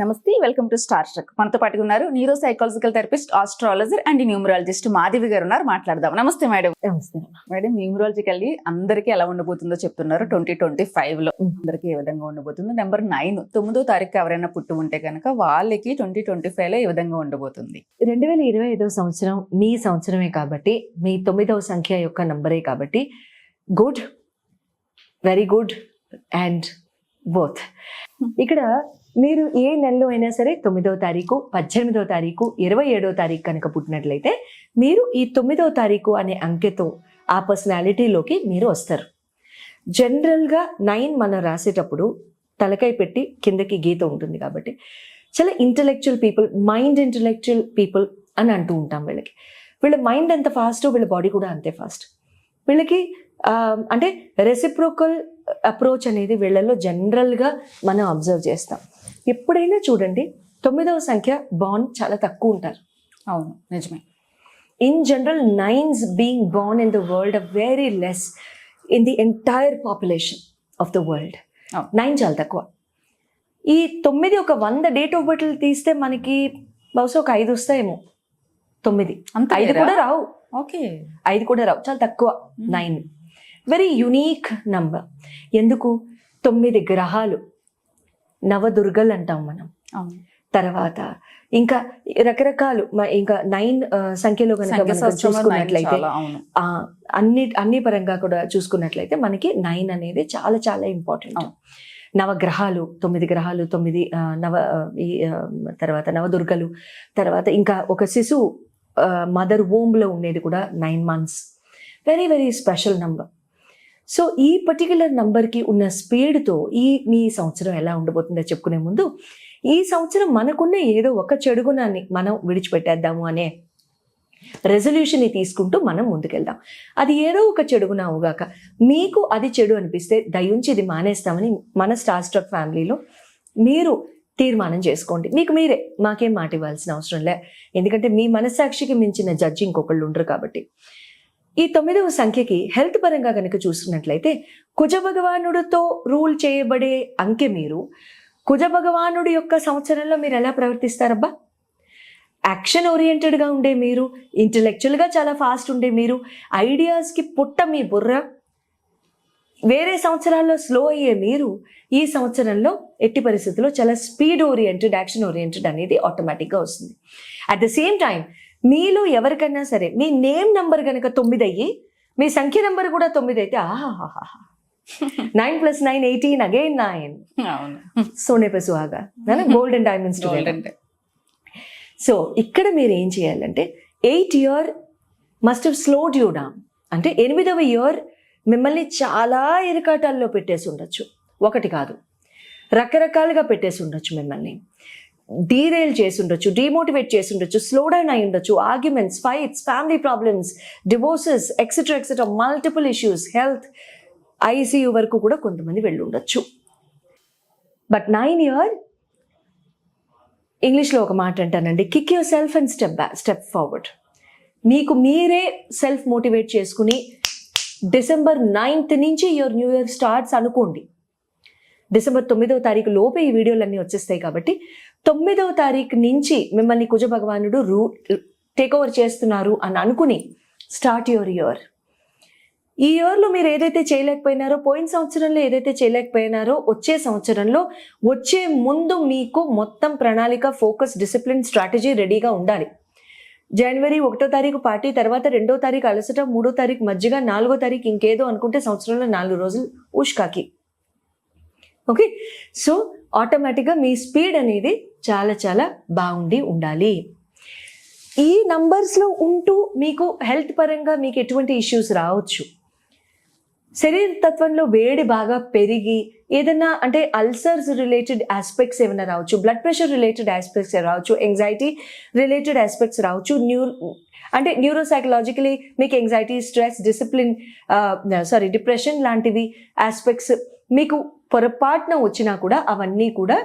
నమస్తే welcome to star truck. మనతో పాటుగా ఉన్నారు neuro psychological therapist astrologer and numerologist Madhavi గారు ఉన్నారు. మాట్లాడదాం. నమస్తే మేడం. నమస్తే. మేడం న్యూమరాలజీకి వెళ్ళి అందరికీ ఎలా ఉండబోతుందో చెప్తున్నారు. ట్వంటీ ట్వంటీ ఫైవ్లో. అందరికీ ఏ విధంగా ఉండబోతుందో? నెంబర్ నైన్ తొమ్మిదో తారీఖు ఎవరైనా పుట్టి ఉంటే కనుక వాళ్ళకి ట్వంటీ ట్వంటీ ఫైవ్లో ఏ విధంగా ఉండబోతుంది? రెండు వేల ఇరవై ఐదవ సంవత్సరం మీ సంవత్సరమే కాబట్టి మీ తొమ్మిదవ సంఖ్య యొక్క నంబరే కాబట్టి good very good and both ఇక్కడ మీరు ఏ నెలలో అయినా సరే తొమ్మిదవ తారీఖు పద్దెనిమిదవ తారీఖు ఇరవై ఏడవ తారీఖు కనుక పుట్టినట్లయితే మీరు ఈ తొమ్మిదవ తారీఖు అనే అంకెతో ఆ పర్సనాలిటీలోకి మీరు వస్తారు. జనరల్గా నైన్ మనం రాసేటప్పుడు తలకాయ పెట్టి కిందకి గీత ఉంటుంది కాబట్టి చాలా intellectual people mind intellectual people అని అంటూ ఉంటాం వీళ్ళకి. వీళ్ళ మైండ్ ఎంత ఫాస్ట్ వీళ్ళ బాడీ కూడా అంతే ఫాస్ట్ వీళ్ళకి అంటే రెసిప్రోకల్ అప్రోచ్ అనేది వీళ్ళల్లో జనరల్గా మనం అబ్జర్వ్ చేస్తాం. ఎప్పుడైనా చూడండి తొమ్మిదవ సంఖ్య బాండ్ చాలా తక్కువ ఉంటారు. అవును నిజమే. In general nines being born in the world are very less in the entire population of the world. Nine చాలా తక్కువ. ఈ తొమ్మిది ఒక వంద డేట్ ఆఫ్ బర్త్లు తీస్తే మనకి బహుశా ఒక ఐదు వస్తాయేమో. తొమ్మిది. అంత ఐదు కూడా రావు. ఓకే. ఐదు కూడా రావు. చాలా తక్కువ. నైన్ వెరీ యునీక్ నంబర్ ఎందుకు? తొమ్మిది గ్రహాలు. నవదుర్గలు అంటాం మనం. తర్వాత ఇంకా రకరకాలు ఇంకా నైన్ సంఖ్యలో కనుక చూసుకున్నట్లయితే అన్ని అన్ని పరంగా కూడా చూసుకున్నట్లయితే మనకి నైన్ అనేది చాలా చాలా ఇంపార్టెంట్. నవగ్రహాలు తొమ్మిది గ్రహాలు తొమ్మిది నవ ఈ తర్వాత నవదుర్గలు తర్వాత ఇంకా ఒక శిశువు మదర్లో ఉండేది కూడా nine months. Very very special number so ఈ పర్టికులర్ నంబర్కి ఉన్న స్పీడ్తో ఈ మీ సంవత్సరం ఎలా ఉండబోతుందో చెప్పుకునే ముందు ఈ సంవత్సరం మనకున్న ఏదో ఒక చెడుగుణాన్ని మనం విడిచిపెట్టేద్దాము అనే రెజల్యూషన్ని తీసుకుంటూ మనం ముందుకెళ్దాం. అది ఏదో ఒక చెడుగునావుగాక మీకు అది చెడు అనిపిస్తే దయించి ఇది మానేస్తామని మన స్టార్ స్ట్రక్ ఫ్యామిలీలో మీరు తీర్మానం చేసుకోండి. మీకు మీరే మాకేం మాట ఇవ్వాల్సిన అవసరం లే. ఎందుకంటే మీ మనస్సాక్షికి మించిన జడ్జి ఇంకొకళ్ళు ఉండరు కాబట్టి. ఈ తొమ్మిదవ సంఖ్యకి హెల్త్ పరంగా కనుక చూసుకున్నట్లయితే కుజ భగవానుడితో రూల్ చేయబడే అంకె మీరు. కుజ భగవానుడి యొక్క సంవత్సరంలో మీరు ఎలా ప్రవర్తిస్తారబ్బా? యాక్షన్ ఓరియంటెడ్గా ఉండే మీరు ఇంటలెక్చువల్గా చాలా ఫాస్ట్ ఉండే మీరు ఐడియాస్కి పుట్ట మీ బుర్ర వేరే సంవత్సరాల్లో స్లో అయ్యే మీరు ఈ సంవత్సరంలో ఎట్టి పరిస్థితుల్లో చాలా స్పీడ్ ఓరియంటెడ్ యాక్షన్ ఓరియంటెడ్ అనేది ఆటోమేటిక్గా వస్తుంది. అట్ ద సేమ్ టైం మీలో ఎవరికైనా సరే మీ నేమ్ నంబర్ కనుక తొమ్మిది అయ్యి మీ సంఖ్య నంబర్ కూడా తొమ్మిది అయితే ఆహాహాహా. Nine plus nine eighteen again nine. Soane పే సుహాగా గోల్డ్ అండ్ డైమండ్స్. సో ఇక్కడ మీరు ఏం చేయాలంటే eight year must slowed you down అంటే ఎనిమిదవ ఇయర్ మిమ్మల్ని చాలా ఇరకాటాల్లో పెట్టేసి ఉండొచ్చు. ఒకటి కాదు రకరకాలుగా పెట్టేసి ఉండొచ్చు మిమ్మల్ని. డీరైల్ చేసి ఉండొచ్చు డిమోటివేట్ చేసి ఉండొచ్చు స్లో డౌన్ అయి ఉండొచ్చు arguments fights family problems divorces etcetera etcetera multiple issues health ICU వరకు కూడా కొంతమంది వెళ్ళి ఉండొచ్చు బట్ నైన్ ఇయర్ ఇంగ్లీష్లో ఒక మాట అంటానండి kick yourself and step back step forward మీకు మీరే సెల్ఫ్ మోటివేట్ చేసుకుని డిసెంబర్ నైన్త్ నుంచి యువర్ న్యూ ఇయర్ స్టార్ట్స్ అనుకోండి. డిసెంబర్ తొమ్మిదవ తారీఖు లోపే ఈ వీడియోలన్నీ వచ్చేస్తాయి కాబట్టి తొమ్మిదవ తారీఖు నుంచి మిమ్మల్ని కుజ భగవానుడు రూ టేక్ ఓవర్ చేస్తున్నారు అని అనుకుని స్టార్ట్ యువర్ ఇయర్ ఈ ఇయర్లో మీరు ఏదైతే చేయలేకపోయినారో పోయిన సంవత్సరంలో ఏదైతే చేయలేకపోయినారో వచ్చే సంవత్సరంలో వచ్చే ముందు మీకు మొత్తం ప్రణాళిక ఫోకస్ డిసిప్లిన్ స్ట్రాటజీ రెడీగా ఉండాలి. జనవరి ఒకటో తారీఖు పార్టీ తర్వాత రెండో తారీఖు అలసట మూడో తారీఖు మధ్యగా నాలుగో తారీఖు ఇంకేదో అనుకుంటే సంవత్సరంలో నాలుగు రోజులు ఉష్కాకి ఓకే సో ఆటోమేటిక్గా మీ స్పీడ్ అనేది చాలా చాలా బాగుండి ఉండాలి. ఈ నంబర్స్లో ఉంటూ మీకు హెల్త్ పరంగా మీకు ఎటువంటి ఇష్యూస్ రావచ్చు. శరీర తత్వంలో వేడి బాగా పెరిగి ఏదైనా అంటే అల్సర్స్ రిలేటెడ్ ఆస్పెక్ట్స్ ఏమైనా రావచ్చు బ్లడ్ ప్రెషర్ రిలేటెడ్ ఆస్పెక్ట్స్ రావచ్చు ఎంగ్జైటీ రిలేటెడ్ ఆస్పెక్ట్స్ రావచ్చు న్యూ అంటే న్యూరోసైకలాజికలీ మీకు anxiety stress discipline sorry depression లాంటివి ఆస్పెక్ట్స్ మీకు పొరపాటున వచ్చినా కూడా అవన్నీ కూడా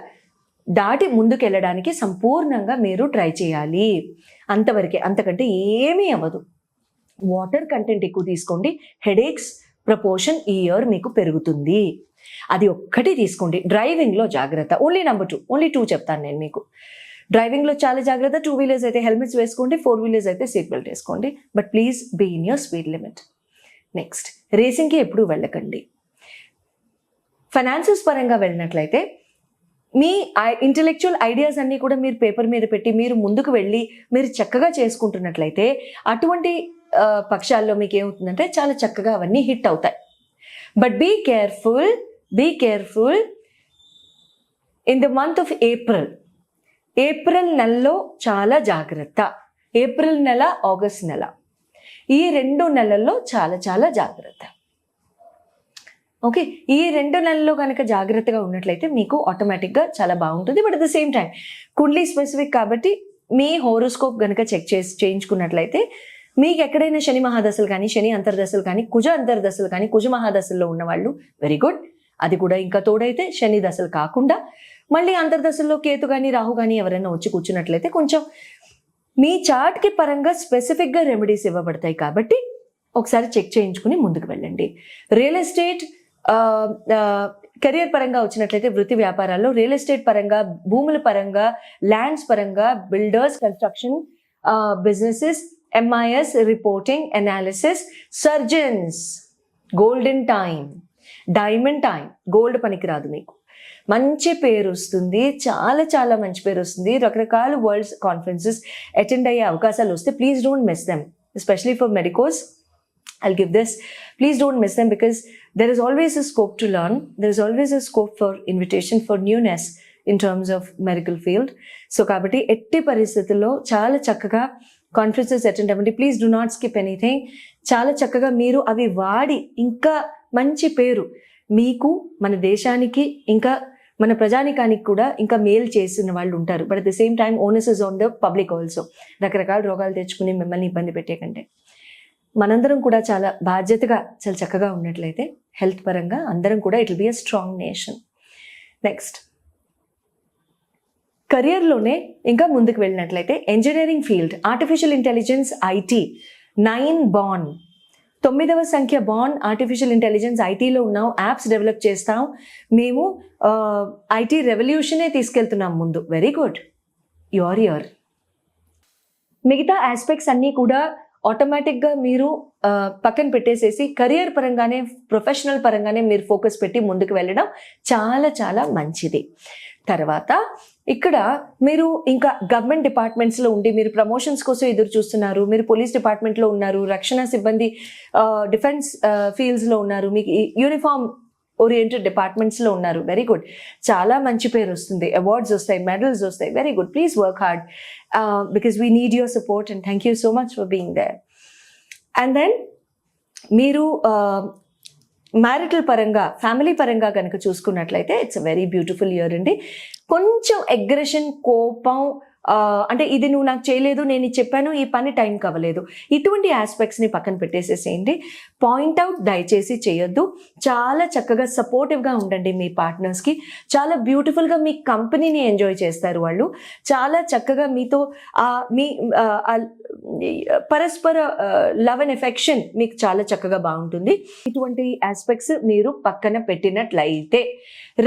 దాటి ముందుకెళ్ళడానికి సంపూర్ణంగా మీరు ట్రై చేయాలి. అంతవరకే అంతకంటే ఏమీ అవ్వదు. వాటర్ కంటెంట్ ఎక్కువ తీసుకోండి. హెడేక్స్ ప్రపోర్షన్ ఈ ఇయర్ మీకు పెరుగుతుంది. అది ఒక్కటి తీసుకోండి. డ్రైవింగ్లో జాగ్రత్త. Only number two only two చెప్తాను నేను మీకు. డ్రైవింగ్లో చాలా జాగ్రత్త. టూ వీలర్స్ అయితే హెల్మెట్స్ వేసుకోండి. ఫోర్ వీలర్స్ అయితే సీట్ బెల్ట్ వేసుకోండి. But please be in your speed limit. Next రేసింగ్కి ఎప్పుడూ వెళ్ళకండి. ఫైనాన్సెస్ పరంగా వెళ్ళినట్లయితే మీ ఇంటెలెక్చువల్ ఐడియాస్ అన్నీ కూడా మీరు పేపర్ మీద పెట్టి మీరు ముందుకు వెళ్ళి మీరు చక్కగా చేసుకుంటున్నట్లయితే అటువంటి పక్షాల్లో మీకు ఏమవుతుందంటే చాలా చక్కగా అవన్నీ హిట్ అవుతాయి. But be careful be careful in the month of April April నెలలో చాలా జాగ్రత్త. ఏప్రిల్ నెల ఆగస్ట్ నెల. ఈ రెండు నెలల్లో చాలా చాలా జాగ్రత్త. ఓకే ఈ రెండు నెలల్లో కనుక జాగ్రత్తగా ఉన్నట్లయితే మీకు ఆటోమేటిక్గా చాలా బాగుంటుంది. But at the same time kundli specific కాబట్టి మీ హోరోస్కోప్ కనుక చెక్ చేసి చేయించుకున్నట్లయితే మీకు ఎక్కడైనా శని మహాదశలు కానీ శని అంతర్దశలు కానీ కుజ అంతర్దశలు కానీ కుజ మహాదశల్లో ఉన్నవాళ్ళు వెరీ గుడ్ అది కూడా ఇంకా తోడైతే శని దశలు కాకుండా మళ్ళీ అంతర్దశల్లో కేతు కానీ రాహు కానీ ఎవరైనా వచ్చి కూర్చున్నట్లయితే కొంచెం మీ చార్ట్కి పరంగా స్పెసిఫిక్గా రెమెడీస్ ఇవ్వబడతాయి కాబట్టి ఒకసారి చెక్ చేయించుకుని ముందుకు వెళ్ళండి. రియల్ ఎస్టేట్ కెరియర్ పరంగా వచ్చినట్లయితే వృత్తి వ్యాపారాల్లో రియల్ ఎస్టేట్ పరంగా భూముల పరంగా ల్యాండ్స్ పరంగా builders construction businesses MIS reporting analysis surgeons golden time diamond time gold పనికిరాదు మీకు. మంచి పేరు వస్తుంది చాలా చాలా మంచి పేరు వస్తుంది. రకరకాల వరల్డ్స్ కాన్ఫరెన్సెస్ అటెండ్ అయ్యే అవకాశాలు వస్తే please don't miss them especially for medicos I'll give this. Please don't miss them because there is always a scope to learn. There is always a scope for invitation for newness in terms of medical field. So కాబట్టి ఎట్టి పరిస్థితుల్లో చాలా చక్కగా conferences attend అవ్వండి please do not skip anything చాలా చక్కగా మీరు అవి వాడి ఇంకా మంచి పేరు మీకు మన దేశానికి ఇంకా మన ప్రజానికానికి కూడా ఇంకా మేలు చేసిన వాళ్ళు ఉంటారు but at the same time onus is on the public also రకరకాల రోగాలు తెచ్చుకుని మిమ్మల్ని ఇబ్బంది పెట్టే కంటే మనందరం కూడా చాలా బాధ్యతగా చాలా చక్కగా ఉన్నట్లయితే హెల్త్ పరంగా అందరం కూడా it be a strong nation. Next. కెరియర్లోనే ఇంకా ముందుకు వెళ్ళినట్లయితే engineering field artificial intelligence IT nine born తొమ్మిదవ సంఖ్య బాన్ ఆర్టిఫిషియల్ ఇంటెలిజెన్స్ ఐటీలో ఉన్నాం యాప్స్ డెవలప్ చేస్తాం. మేము ఐటీ రెవల్యూషనే తీసుకెళ్తున్నాం ముందు. వెరీ గుడ్ యువర్ యువర్ మిగతా ఆస్పెక్ట్స్ అన్నీ కూడా ఆటోమేటిక్గా మీరు పక్కన పెట్టేసేసి కెరియర్ పరంగానే ప్రొఫెషనల్ పరంగానే మీరు ఫోకస్ పెట్టి ముందుకు వెళ్ళడం చాలా చాలా మంచిది. తర్వాత ఇక్కడ మీరు ఇంకా గవర్నమెంట్ డిపార్ట్మెంట్స్లో ఉండి మీరు ప్రమోషన్స్ కోసం ఎదురు చూస్తున్నారు మీరు పోలీస్ డిపార్ట్మెంట్లో ఉన్నారు రక్షణ సిబ్బంది డిఫెన్స్ ఫీల్డ్స్లో ఉన్నారు మీకు యూనిఫామ్ ఓరియంటెడ్ డిపార్ట్మెంట్స్లో ఉన్నారు. వెరీ గుడ్ చాలా మంచి పేరు వస్తుంది. అవార్డ్స్ వస్తాయి మెడల్స్ వస్తాయి. Very good please work hard because we need your support and thank you so much for being there and then మీరు uh, మ్యారిటల్ పరంగా ఫ్యామిలీ పరంగా కనుక చూసుకున్నట్లయితే it's a very beautiful year అండి. కొంచెం అగ్రెషన్ కోపం అంటే ఇది నువ్వు నాకు చేయలేదు నేను చెప్పాను ఈ పని టైం కవ్వలేదు. ఇటువంటి ఆస్పెక్ట్స్ని పక్కన పెట్టేసేసేయండి. పాయింట్అవుట్ దయచేసి చేయొద్దు. చాలా చక్కగా సపోర్టివ్గా ఉండండి మీ పార్ట్నర్స్కి చాలా బ్యూటిఫుల్గా మీ కంపెనీని ఎంజాయ్ చేస్తారు వాళ్ళు. చాలా చక్కగా మీతో మీ పరస్పర లవ్ అండ్ ఎఫెక్షన్ మీకు చాలా చక్కగా బాగుంటుంది. ఇటువంటి ఆస్పెక్ట్స్ మీరు పక్కన పెట్టినట్లయితే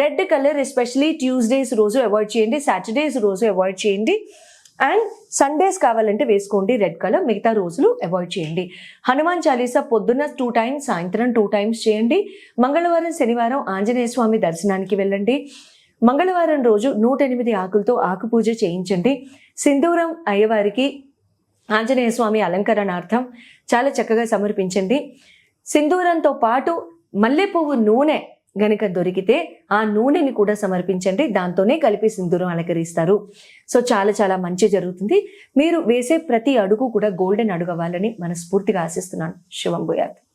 రెడ్ కలర్ ఎస్పెషలీ ట్యూస్డేస్ రోజు అవాయిడ్ చేయండి సాటర్డేస్ రోజు అవాయిడ్ చేయండి. అండ్ సండేస్ కావాలంటే వేసుకోండి రెడ్ కలర్ మిగతా రోజులు అవాయిడ్ చేయండి. హనుమాన్ చాలీసా పొద్దున్న టూ టైమ్స్ సాయంత్రం టూ టైమ్స్ చేయండి. మంగళవారం శనివారం ఆంజనేయ స్వామి దర్శనానికి వెళ్ళండి. మంగళవారం రోజు నూట ఎనిమిది ఆకులతో ఆకు పూజ చేయించండి. సింధూరం అయ్యవారికి ఆంజనేయ స్వామి అలంకరణార్థం చాలా చక్కగా సమర్పించండి. సింధూరంతో పాటు మల్లెపువ్వు నూనె గనుక దొరికితే ఆ నూనెని కూడా సమర్పించండి. దాంతోనే కలిపి సింధూరం అలంకరిస్తారు. సో చాలా చాలా మంచి జరుగుతుంది. మీరు వేసే ప్రతి అడుగు కూడా గోల్డెన్ అడుగు అవ్వాలని మనస్ఫూర్తిగా ఆశిస్తున్నాను. శివం భూయాత్.